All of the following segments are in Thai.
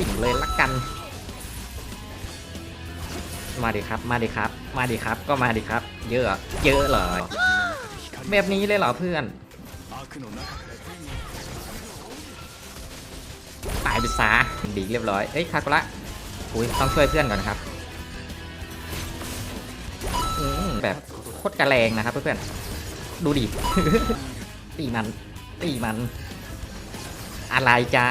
สิ่งเลยละกัน มาดิครับ มาดิครับ มาดิครับ ก็มาดิครับ เยอะ เยอะเลยแบบนี้เลยเหรอเพื่อน ตายไปซะดีเรียบร้อย เอ้ยคากุระอุ้ยต้องช่วยเพื่อนก่อนครับอืมแบบโคตรกระแรงนะครับเพื่อนๆ ดูดิ ตีมัน ตีมัน อะไรจ้า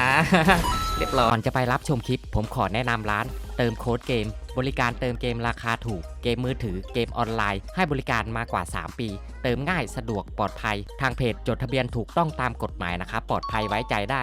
เรียบร้อยก่อนจะไปรับชมคลิป ผมขอแนะนำร้าน เติมโค้ดเกม บริการเติมเกมราคาถูก เกมมือถือเกมออนไลน์ ให้บริการมากว่า 3 ปี เติมง่ายสะดวกปลอดภัย ทางเพจจดทะเบียนถูกต้องตามกฎหมายนะครับปลอดภัยไว้ใจได้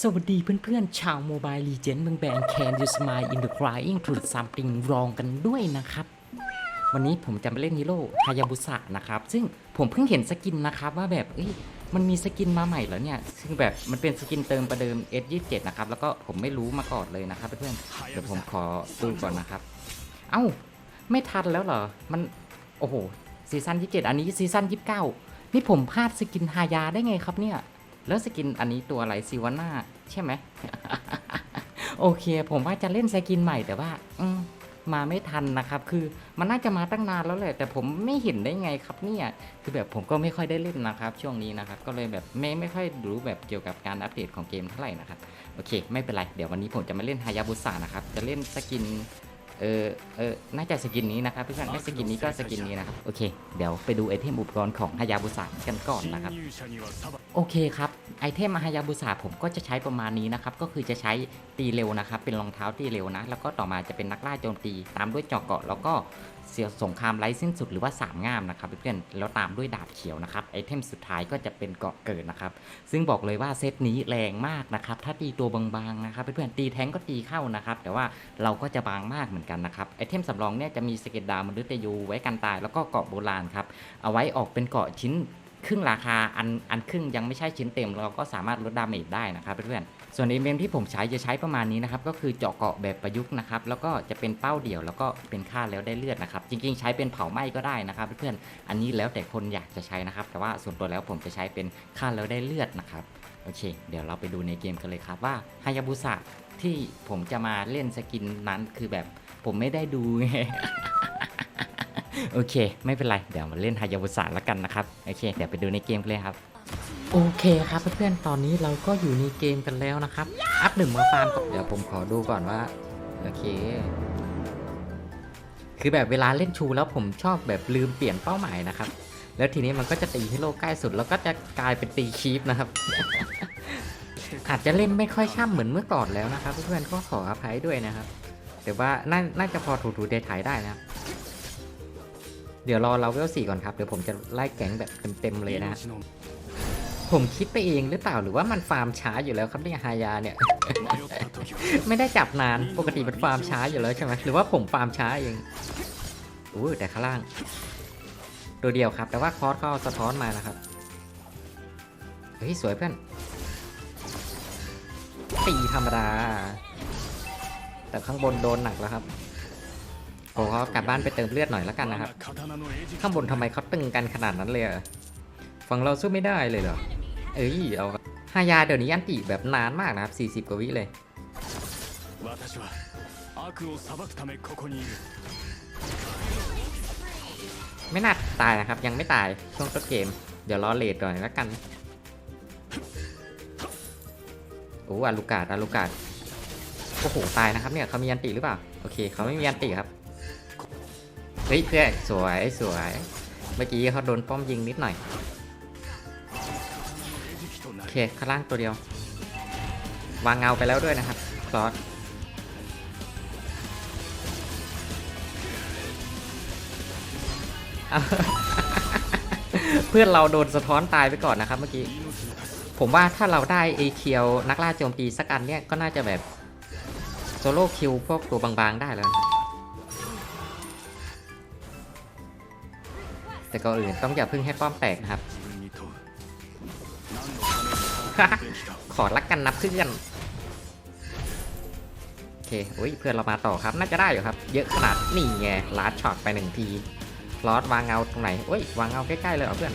สวัสดีเพื่อนๆ ชาวโมบายลีเจนเมืองแบง Can you smile in the crying to something wrong กันด้วยนะครับ วันนี้ผมจะมาเล่นฮีโร่ฮายาบุสะนะครับ ซึ่งผมเพิ่งเห็นสกินนะครับ ว่าแบบเอ้ยมันมีสกินมาใหม่แล้วเนี่ย ซึ่งแบบมันเป็นสกินเติมประเดิม S27 นะครับ แล้วก็ผมไม่รู้มาก่อนเลยนะครับเพื่อนๆ เดี๋ยวผมขอดูก่อนนะครับ เอ้า ไม่ทันแล้วเหรอ มัน โอ้โหซีซั่น27 อันนี้ซีซั่น29 นี่ผมพลาดสกินฮายาได้ไงครับเนี่ย แล้วสกินอันนี้ตัวอะไรซิวาน่าใช่ไหม โอเค ผมว่าจะเล่นสกินใหม่แต่ว่า อืมาไม่ทันนะครับ คือมันน่าจะมาตั้งนานแล้วแหละ แต่ผมไม่เห็นได้ไงครับเนี่ยคือแบบผมก็ไม่ค่อยได้เล่นนะครับ ช่วงนี้นะครับ ก็เลยแบบไม่ไม่ค่อยรู้แบบเกี่ยวกับการอัปเดตของเกมเท่าไหร่นะครับ โอเค ไม่เป็นไร เดี๋ยววันนี้ผมจะมาเล่นฮายาบุสะนะครับ จะเล่นสกิน เออเออน่าจะสกินนี้นะครับเพื่อนๆไม่สกินนี้ก็สกินนี้นะครับโอเค เดี๋ยวไปดูไอเทมอุปกรณ์ของฮายาบุสะกันก่อนนะครับ โอเคครับไอเทมฮายาบุสะผมก็จะใช้ประมาณนี้นะครับก็คือจะใช้ตีเร็วนะครับ เป็นรองเท้าตีเร็วนะ แล้วก็ต่อมาจะเป็นนักล่าโจมตีตามด้วยเจาะเกาะแล้วก็เสียสงครามไร้สิ้นสุดหรือว่าสามง่ามนะครับเพื่อนๆแล้วตามด้วยดาบเขียวนะครับไอเทมสุดท้ายก็จะเป็นเกาะเกิดนะครับ ซึ่งบอกเลยว่าเซตนี้แรงมากนะครับ ถ้าตีตัวบางๆนะครับเพื่อนๆตีแทงก็ตีเข้านะครับ แต่ว่าเราก็จะบางมากเหมือนกันนะครับไอเทมสำรองเนี่ยจะมีสเก็ตดาวมนุษย์ยูไว้กันตายแล้วก็เกาะโบราณครับเอาไว้ออกเป็นเกาะชิ้น ครึ่งราคาอันอันครึ่งยังไม่ใช่ชิ้นเต็ม เราก็สามารถลดดาเมจได้นะครับเพื่อนๆส่วนเอเมมที่ผมใช้จะใช้ประมาณนี้นะครับก็คือเจาะเกาะแบบประยุกต์นะครับแล้วก็จะเป็นเป้าเดี่ยวแล้วก็เป็นค่าแล้วได้เลือดนะครับจริงๆ ใช้เป็นเผาไหม้ก็ได้นะครับเพื่อนๆอันนี้แล้วแต่คนอยากจะใช้นะครับ แต่ว่าส่วนตัวแล้วผมจะใช้เป็นค่าแล้วได้เลือดนะครับโอเค เดี๋ยวเราไปดูในเกมกันเลยครับว่าฮายาบุสะที่ผมจะมาเล่นสกินนั้นคือแบบผมไม่ได้ดูไง โอเค ไม่เป็นไร เดี๋ยวมาเล่นฮายาบุสะแล้วกันนะครับ โอเค เดี๋ยวไปดูในเกมกันเลยครับ โอเคครับเพื่อนๆ ตอนนี้เราก็อยู่ในเกมกันแล้วนะครับ อัพหนึ่งมาฟาร์มก่อนเดี๋ยวผมขอดูก่อนว่า โอเค คือแบบเวลาเล่นชูแล้วผมชอบแบบลืมเปลี่ยนเป้าหมายนะครับ แล้วทีนี้มันก็จะตีให้โลกใกล้สุด แล้วก็จะกลายเป็นตีคีปนะครับ อาจจะเล่นไม่ค่อยช่ำเหมือนเมื่อก่อนแล้วนะครับ เพื่อนๆ ก็ขออภัยด้วยนะครับ แต่ว่าน่าน่าจะพอถูๆเดถ่ายได้นะครับ เดี๋ยวรอเราเวลสี่ก่อนครับ เดี๋ยวผมจะไล่แก๊งแบบเต็มๆเลยนะ ผมคิดไปเองหรือเปล่าหรือว่ามันฟาร์มช้าอยู่แล้วครับเนี่ยฮายาเนี่ย ไม่ได้จับนานปกติมันฟาร์มช้าอยู่แล้วใช่ไหมหรือว่าผมฟาร์มช้าเองอู้แต่ข้างล่าง ตัวเดียวครับ แต่ว่าคอร์สก็สะท้อนมานะครับเฮ้ยสวยเพื่อนตีธรรมดาแต่ข้างบนโดนหนักแล้วครับ โอ้ก็กลับบ้านไปเติมเลือดหน่อยแล้วกันนะครับ ข้างบนทำไมเขาตึงกันขนาดนั้นเลยฝั่งเราสู้ไม่ได้เลยเหรอ เอ้ยเอาฮายาเดี๋ยวนี้อันติแบบนานมากนะครับ 40 กว่าวิเลย ไม่น่าตายนะครับ ยังไม่ตายช่วงต้นเกม เดี๋ยวรอเลดหน่อยแล้วกัน โอ้อาลูกาดอลูกาดโอ้โห ตายนะครับเนี่ยเขามีอันติหรือเปล่า โอเคเขาไม่มีอันติครับ เฮ้ยเพื่อนสวยสวย เมื่อกี้เขาโดนป้อมยิงนิดหน่อย โอเคข้างล่างตัวเดียว วางเงาไปแล้วด้วยนะครับคลอสเพื่อนเราโดนสะท้อนตายไปก่อนนะครับเมื่อกี้ ผมว่าถ้าเราได้เอเคียวนักล่าโจมตีสักอันเนี่ยก็น่าจะแบบโซโล่คิวพวกตัวบางๆได้แล้ว แต่ก็อื่นต้องอย่าพึ่งให้ป้อมแตกนะครับ ขอรักกันนับเพื่อนโอเคโอ้ยเพื่อนเรามาต่อครับ น่าจะได้อยู่ครับ เยอะขนาดนี่ไงลาดช็อตไปหนึ่งทีลอดวางเงาตรงไหนโอ้ยวางเงาใกล้ๆเลยเพื่อน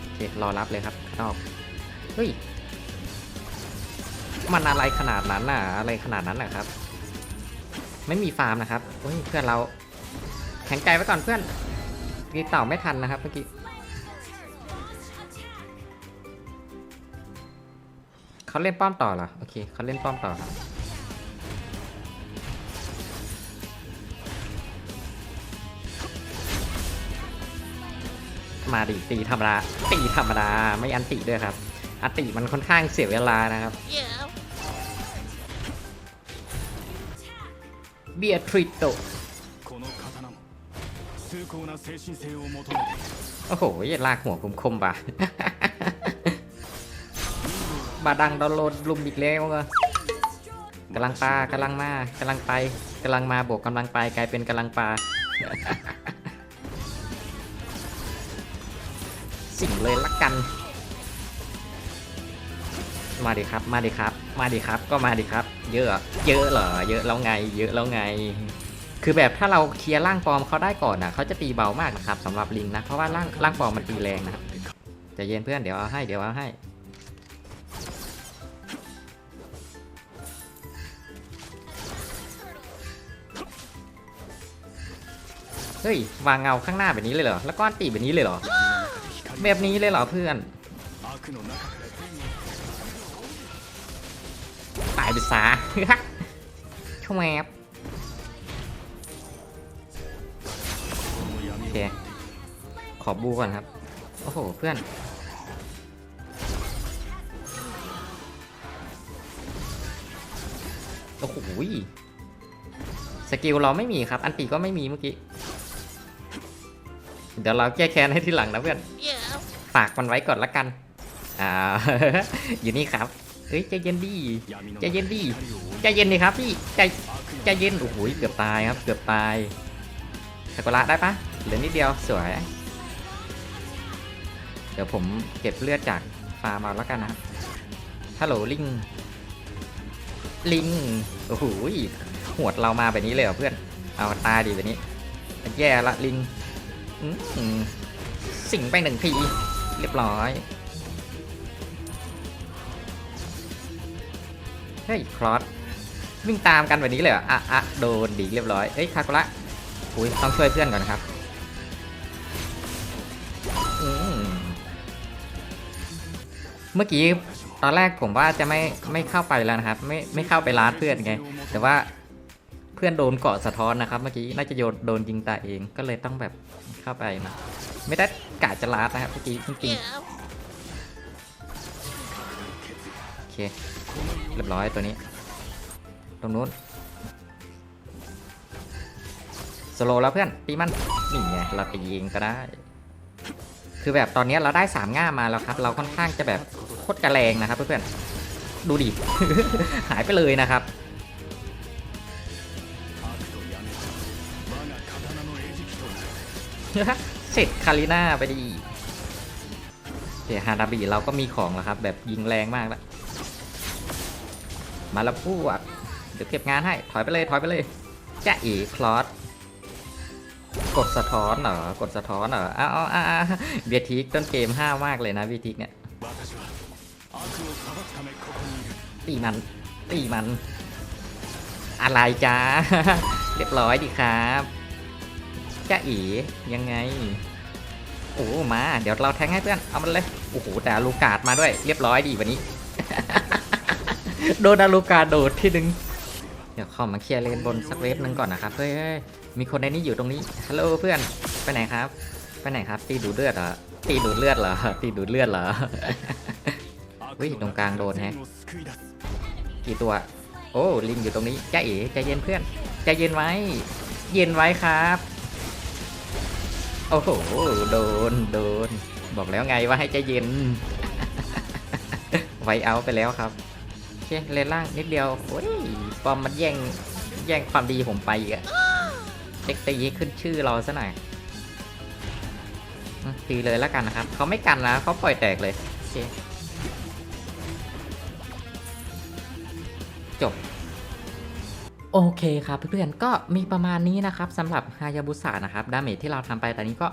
โอเครอรับเลยครับนอกเฮ้ยมันอะไรขนาดนั้นน่ะอะไรขนาดนั้นน่ะครับ ไม่มีฟาร์มนะครับเฮ้ยเพื่อนเราแข็งใจไว้ก่อนเพื่อน กี้เต่าไม่ทันนะครับเมื่อกี้เขาเล่นป้อมต่อเหรอ โอเคเขาเล่นป้อมต่อมาดิตีธรรมดาตีธรรมดาไม่อันติด้วยครับอันติมันค่อนข้างเสียเวลานะครับเบียทริโต โอ้โหอย่าลากหัวคมคมบ่าบาดังดาวโหลดลุมอีกแล้วก็กำลังปลากำลังมากำลังไปกำลังมาบวกกำลังไปกลายเป็นกำลังปลาสิ่งเลยละกัน มาดิครับ มาดิครับ มาดิครับ ก็มาดิครับ เยอะ เยอะเหรอ เยอะแล้วไง เยอะแล้วไง คือแบบถ้าเราเคลียร์ร่างปลอมเขาได้ก่อนนะเขาจะตีเบามากนะครับสำหรับลิงนะเพราะว่าร่างร่างปลอมมันตีแรงนะจะเย็นเพื่อนเดี๋ยวเอาให้เดี๋ยวเอาให้เฮ้ยวางเงาข้างหน้าแบบนี้เลยเหรอแล้วก้อนตีแบบนี้เลยเหรอแบบนี้เลยเหรอเพื่อนตายไปซะช่วยแมบ ค ขอบูก่อนครับ โอ้โห เพื่อน โอ้โหสกิลเราไม่มีครับ อันตีก็ไม่มีเมื่อกี้ เดี๋ยวเราแก้แค้นให้ทีหลังนะเพื่อน ฝากมันไว้ก่อนละกัน อ่า อยู่นี่ครับเฮ้ยใจเย็นดีใจเย็นดีใจเย็นดีครับพี่ใจใจเย็นโอ้โหเกือบตายครับ เกือบตายสกุละได้ปะ เหลือนิดเดียวสวย เดี๋ยวผมเก็บเลือดจากฟาร์มเอาแล้วกันนะครับฮัลโหลลิง ลิง โอ้โหหวดเรามาแบบนี้เลยเหรอเพื่อน เอาตายดีแบบนี้ แย่ละลิงสิงไปหนึ่งที เรียบร้อย เฮ้ยครอสวิ่งตามกันแบบนี้เลยอะอะโดนดีเรียบร้อย เอ้ยคากุระอุ้ยต้องช่วยเพื่อนก่อนนะครับ เมื่อกี้ตอนแรกผมว่าจะไม่ไม่เข้าไปแล้วนะครับ ไม่ไม่เข้าไปร้านเพื่อนไง แต่ว่าเพื่อนโดนเกาะสะท้อนนะครับ เมื่อกี้น่าจะโยนโดนยิงตายเองก็เลยต้องแบบเข้าไปนะไม่ได้กะจะลาดนะครับเมื่อกี้จริงๆโอเคเรียบร้อยตัวนี้ ตรงนู้นสโลว์แล้วเพื่อนตีมันนี่ไงเราตีเองก็ได้ คือแบบตอนนี้เราได้สามง่ามมาแล้วครับ เราค่อนข้างจะแบบ โคตรกระแรงนะครับเพื่อนๆดูดิ หายไปเลยนะครับเสร็จคาริน่าไปดีเดี๋ยวฮาราบีเราก็มีของแล้วครับ แบบยิงแรงมากแล้วมาแล้วพูกเดี๋ยวเก็บงานให้ ถอยไปเลยถอยไปเลยจ้าอีคลอสกดสะท้อนเหรอกดสะท้อนเหรออ้าวอ้าวเบียทิกต้นเกมห้ามากเลยนะเบียทิกเนี่ย ตีมัน ตีมัน อะไรจ้า เรียบร้อยดีครับจ้าอ๋ยังไง โอ้มา เดี๋ยวเราแทงให้เพื่อน เอามันเลย โอ้โห แต่ลูกาดมาด้วย เรียบร้อยดีวันนี้ โดนลูกาดโดดที่หนึ่งเดี๋ยวขอมาเคลียร์เลนบนสักเวฟหนึ่งก่อนนะครับ เฮ้ยมีคนในนี้อยู่ตรงนี้ ฮัลโหลเพื่อน ไปไหนครับ ไปไหนครับ ตีดูเลือดเหรอ ตีดูเลือดเหรอ ตีดูเลือดเหรอ เฮ้ยตรงกลางโดนแฮะกี่ตัว โอ้ลิงอยู่ตรงนี้ใจเอ๋ใจเย็นเพื่อนใจเย็นไว้ เย็นไว้ครับ โอ้โหโดนโดน บอกแล้วไงว่าให้ใจเย็น ไว้เอาไปแล้วครับเช่เลนล่างนิดเดียวโอ้ยปอมมันแย่งแย่งความดีผมไปอีกอะเด็กตีขึ้นชื่อเราซะหน่อยตีเลยแล้วกันนะครับ เขาไม่กันนะเขาปล่อยแตกเลยโอเค โอเคครับเพื่อนๆก็มีประมาณนี้นะครับสำหรับฮายาบุสะนะครับดาเมจที่เราทำไปตอนนี้ก็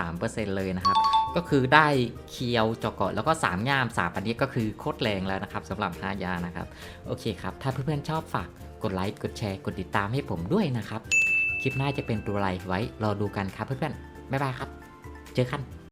33%เลยนะครับ ก็คือได้เคียวจอกเกาะแล้วก็3ย่าม3อันนี้ก็คือโคตรแรงแล้วนะครับสำหรับฮายานะครับ โอเคครับ ถ้าเพื่อนๆชอบฝากกดไลค์กดแชร์กดติดตามให้ผมด้วยนะครับ คลิปหน้าจะเป็นตัวอะไรไว้รอดูกันครับเพื่อนๆบ๊ายบายครับ เจอกัน